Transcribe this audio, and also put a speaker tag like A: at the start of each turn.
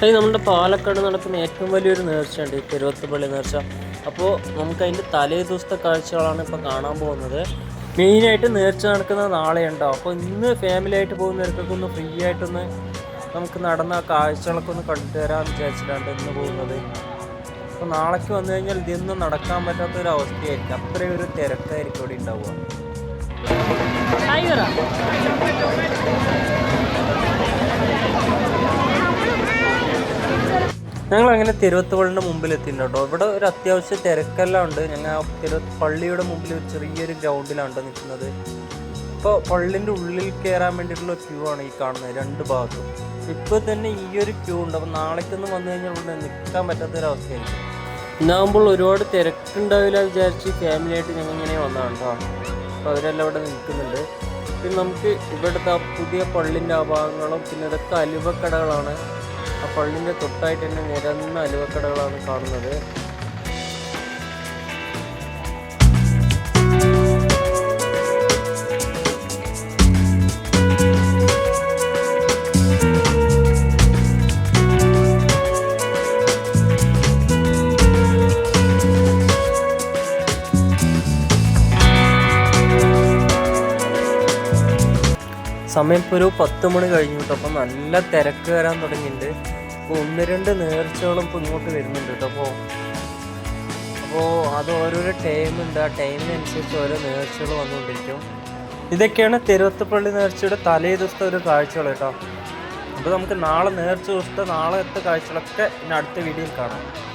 A: അത് നമ്മുടെ പാലക്കാട് നടക്കുന്ന ഏറ്റവും വലിയൊരു നേർച്ചയുണ്ട് ഈ തിരുവത്തപ്പള്ളി നേർച്ച. അപ്പോൾ നമുക്ക് അതിന്റെ തലേ ദിവസത്തെ കാഴ്ചകളാണ് ഇപ്പോൾ കാണാൻ പോകുന്നത്. മെയിനായിട്ട് നേർച്ച നടക്കുന്ന നാളെ ഉണ്ടാവും അപ്പോൾ ഇന്ന് ഫാമിലി ആയിട്ട് പോകുന്നവർക്കൊക്കെ ഒന്ന് ഫ്രീ ആയിട്ടൊന്ന് നമുക്ക് നടന്ന കാഴ്ചകളൊക്കെ ഒന്ന് കണ്ടുതരാമെന്ന് വിചാരിച്ചിട്ടാണ് ഇന്ന് പോകുന്നത്. അപ്പോൾ നാളേക്ക് വന്നു കഴിഞ്ഞാൽ ഇതൊന്നും നടക്കാൻ പറ്റാത്ത ഒരു അവസ്ഥയായിരിക്കും അത്രയും ഒരു തിരക്കായിരിക്കും ഇവിടെ ഉണ്ടാവുക. ഞങ്ങൾ അങ്ങനെ തിരുവത്തുപള്ളിന്റെ മുമ്പിൽ എത്തിയിട്ടുണ്ട് കേട്ടോ. ഇവിടെ ഒരു അത്യാവശ്യം തിരക്കെല്ലാം ഉണ്ട് ഞങ്ങൾ തിരു പള്ളിയുടെ മുമ്പിൽ ഒരു ചെറിയൊരു ഗ്രൗണ്ടിലാണ് നിൽക്കുന്നത്. ഇപ്പോൾ പള്ളിന്റെ ഉള്ളിൽ കയറാൻ വേണ്ടിയിട്ടുള്ള ക്യൂ ആണ് ഈ കാണുന്നത് രണ്ട് ഭാഗത്തും. ഇപ്പോൾ തന്നെ ഈ ഒരു ക്യൂ ഉണ്ട്. അപ്പോൾ നാളേക്കൊന്നും വന്നു കഴിഞ്ഞാൽ ഇവിടെ നിൽക്കാൻ പറ്റാത്തൊരവസ്ഥയായിരിക്കും. ഇന്നാകുമ്പോൾ ഒരുപാട് തിരക്കുണ്ടാവില്ല വിചാരിച്ച് ഫാമിലിയായിട്ട് ഞങ്ങൾ ഇങ്ങനെ വന്നതാണ് കേട്ടോ. അപ്പോൾ അവരെല്ലാം ഇവിടെ നിൽക്കുന്നുണ്ട്. പിന്നെ നമുക്ക് ഇവിടുത്തെ പുതിയ പള്ളിന്റെ ആ ഭാഗങ്ങളും പിന്നെ ഇതൊക്കെ അലുവക്കടകളാണ്. ആ പള്ളിന്റെ തൊട്ടായിട്ട് തന്നെ നിരന്ന അലുവക്കടകളാണ് കാണുന്നത്. സമയം ഇപ്പോൾ ഒരു പത്ത് മണി കഴിഞ്ഞു കേട്ടോ അപ്പോൾ നല്ല തിരക്ക് വരാൻ തുടങ്ങിയിട്ടുണ്ട് അപ്പോൾ ഒന്ന് രണ്ട് നേർച്ചകളും ഇപ്പോൾ ഇങ്ങോട്ട് വരുന്നുണ്ട് കേട്ടോ അപ്പോൾ അപ്പോൾ അത് ഓരോരോ ഉണ്ട്. ആ ടൈമിനനുസരിച്ച് ഓരോ നേർച്ചകൾ വന്നുകൊണ്ടിരിക്കും. ഇതൊക്കെയാണ് തിരുവത്തപ്പള്ളി നേർച്ചയുടെ തലേ ദിവസത്തെ ഒരു കാഴ്ചകൾ കേട്ടോ അപ്പോൾ നമുക്ക് നാളെ നേർച്ച ദിവസത്തെ നാളത്തെ കാഴ്ചകളൊക്കെ ഇനി അടുത്ത വീഡിയോയിൽ കാണാം.